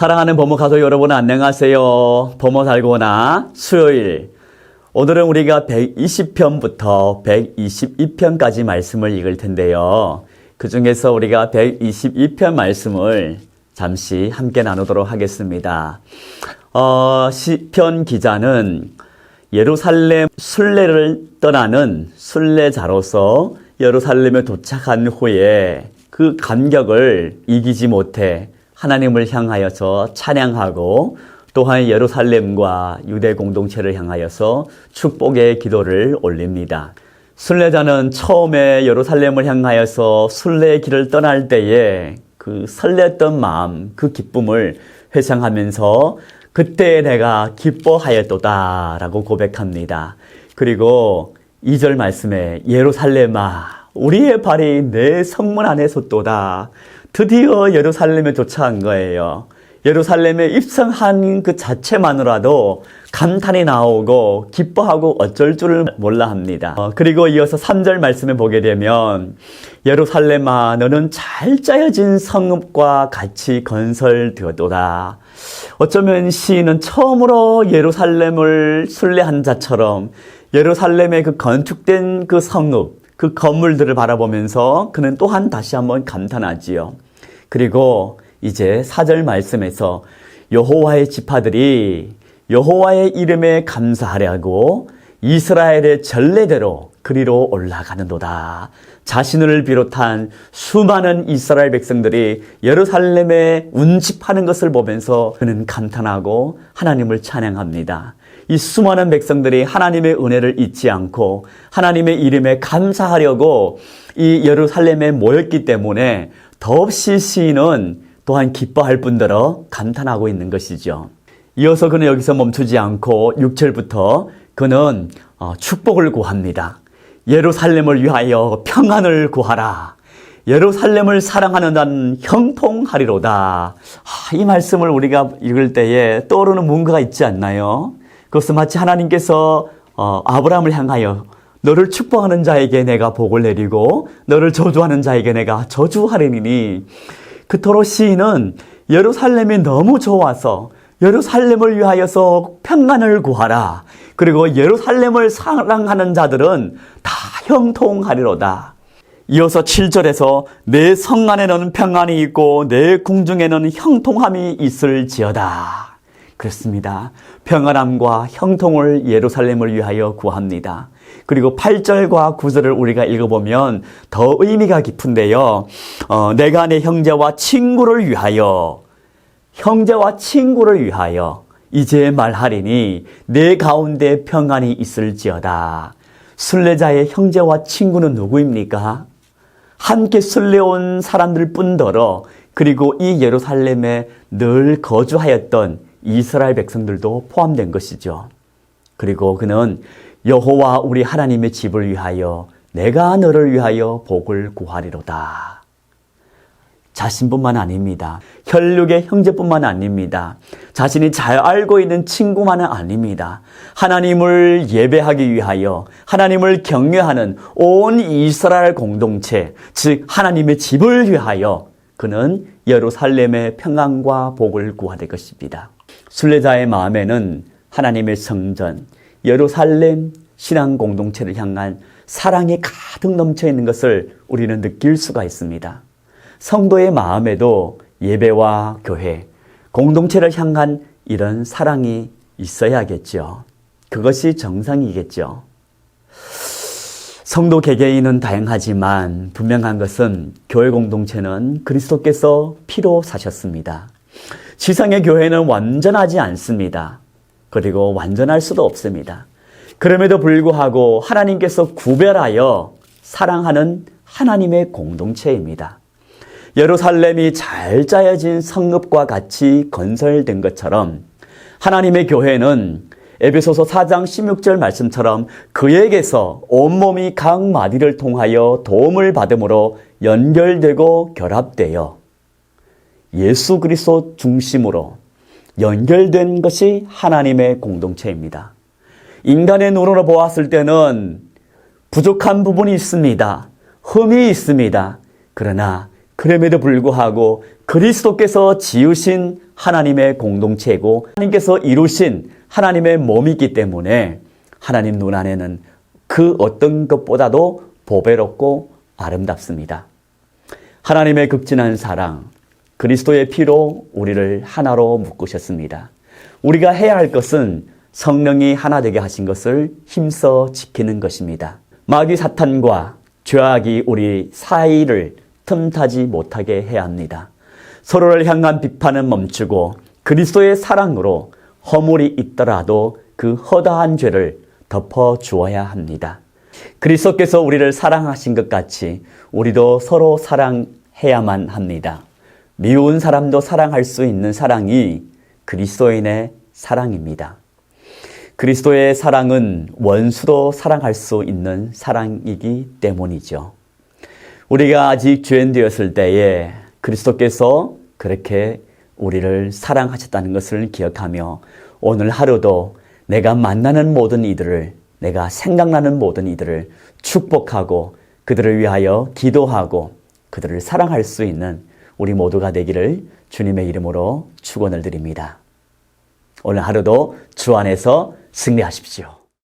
사랑하는 범호 가족 여러분 안녕하세요. 범호 살고나 수요일. 오늘은 우리가 120편부터 122편까지 말씀을 읽을 텐데요. 그 중에서 우리가 122편 말씀을 잠시 함께 나누도록 하겠습니다. 어, 시편 기자는 예루살렘 순례를 떠나는 순례자로서 예루살렘에 도착한 후에 그 감격을 이기지 못해 하나님을 향하여서 찬양하고 또한 예루살렘과 유대 공동체를 향하여서 축복의 기도를 올립니다. 순례자는 처음에 예루살렘을 향하여서 순례의 길을 떠날 때에 그 설렜던 마음, 그 기쁨을 회상하면서 그때 내가 기뻐하였도다 라고 고백합니다. 그리고 2절 말씀에 예루살렘아 우리의 발이 내 성문 안에 섰도다. 드디어 예루살렘에 도착한 거예요. 예루살렘에 입성한 그 자체만으로도 감탄이 나오고 기뻐하고 어쩔 줄을 몰라 합니다. 어, 그리고 이어서 3절 말씀에 보게 되면 예루살렘아 너는 잘 짜여진 성읍과 같이 건설되었도다. 어쩌면 시인은 처음으로 예루살렘을 순례한 자처럼 예루살렘의 그 건축된 그 성읍, 그 건물들을 바라보면서 그는 또한 다시 한번 감탄하지요. 그리고 이제 사절 말씀에서 여호와의 지파들이 여호와의 이름에 감사하려고 이스라엘의 전례대로 그리로 올라가는도다. 자신을 비롯한 수많은 이스라엘 백성들이 예루살렘에 운집하는 것을 보면서 그는 감탄하고 하나님을 찬양합니다. 이 수많은 백성들이 하나님의 은혜를 잊지 않고 하나님의 이름에 감사하려고 이 예루살렘에 모였기 때문에 더없이 시인은 또한 기뻐할 뿐더러 감탄하고 있는 것이죠. 이어서 그는 여기서 멈추지 않고 6절부터 그는 어, 축복을 구합니다. 예루살렘을 위하여 평안을 구하라. 예루살렘을 사랑하는 난 형통하리로다. 아, 이 말씀을 우리가 읽을 때에 떠오르는 뭔가가 있지 않나요? 그것은 마치 하나님께서 어, 아브라함을 향하여 너를 축복하는 자에게 내가 복을 내리고 너를 저주하는 자에게 내가 저주하리니 그토록 시인은 예루살렘이 너무 좋아서 예루살렘을 위하여서 평안을 구하라. 그리고 예루살렘을 사랑하는 자들은 다 형통하리로다. 이어서 7절에서 내 성 안에는 평안이 있고 내 궁중에는 형통함이 있을지어다. 그렇습니다. 평안함과 형통을 예루살렘을 위하여 구합니다. 그리고 8절과 9절을 우리가 읽어보면 더 의미가 깊은데요. 어, 내가 내 형제와 친구를 위하여, 형제와 친구를 위하여 이제 말하리니 내 가운데 평안이 있을지어다. 순례자의 형제와 친구는 누구입니까? 함께 순례온 사람들 뿐더러 그리고 이 예루살렘에 늘 거주하였던 이스라엘 백성들도 포함된 것이죠. 그리고 그는 여호와 우리 하나님의 집을 위하여 내가 너를 위하여 복을 구하리로다. 자신뿐만 아닙니다. 혈육의 형제뿐만 아닙니다. 자신이 잘 알고 있는 친구만은 아닙니다. 하나님을 예배하기 위하여 하나님을 경외하는 온 이스라엘 공동체, 즉 하나님의 집을 위하여 그는 예루살렘의 평안과 복을 구하될 것입니다. 순례자의 마음에는 하나님의 성전, 예루살렘 신앙 공동체를 향한 사랑이 가득 넘쳐 있는 것을 우리는 느낄 수가 있습니다. 성도의 마음에도 예배와 교회, 공동체를 향한 이런 사랑이 있어야겠죠. 그것이 정상이겠죠. 성도 개개인은 다양하지만 분명한 것은 교회 공동체는 그리스도께서 피로 사셨습니다. 지상의 교회는 완전하지 않습니다. 그리고 완전할 수도 없습니다. 그럼에도 불구하고 하나님께서 구별하여 사랑하는 하나님의 공동체입니다. 예루살렘이 잘 짜여진 성읍과 같이 건설된 것처럼 하나님의 교회는 에베소서 4장 16절 말씀처럼 그에게서 온몸이 각 마디를 통하여 도움을 받음으로 연결되고 결합되어 예수 그리스도 중심으로 연결된 것이 하나님의 공동체입니다. 인간의 눈으로 보았을 때는 부족한 부분이 있습니다. 흠이 있습니다. 그러나 그럼에도 불구하고 그리스도께서 지으신 하나님의 공동체이고 하나님께서 이루신 하나님의 몸이기 때문에 하나님 눈 안에는 그 어떤 것보다도 보배롭고 아름답습니다. 하나님의 극진한 사랑, 그리스도의 피로 우리를 하나로 묶으셨습니다. 우리가 해야 할 것은 성령이 하나 되게 하신 것을 힘써 지키는 것입니다. 마귀 사탄과 죄악이 우리 사이를 틈타지 못하게 해야 합니다. 서로를 향한 비판은 멈추고 그리스도의 사랑으로 허물이 있더라도 그 허다한 죄를 덮어 주어야 합니다. 그리스도께서 우리를 사랑하신 것 같이 우리도 서로 사랑해야만 합니다. 미운 사람도 사랑할 수 있는 사랑이 그리스도인의 사랑입니다. 그리스도의 사랑은 원수도 사랑할 수 있는 사랑이기 때문이죠. 우리가 아직 죄인 되었을 때에 그리스도께서 그렇게 우리를 사랑하셨다는 것을 기억하며 오늘 하루도 내가 만나는 모든 이들을 내가 생각나는 모든 이들을 축복하고 그들을 위하여 기도하고 그들을 사랑할 수 있는 우리 모두가 되기를 주님의 이름으로 축원을 드립니다. 오늘 하루도 주 안에서 승리하십시오.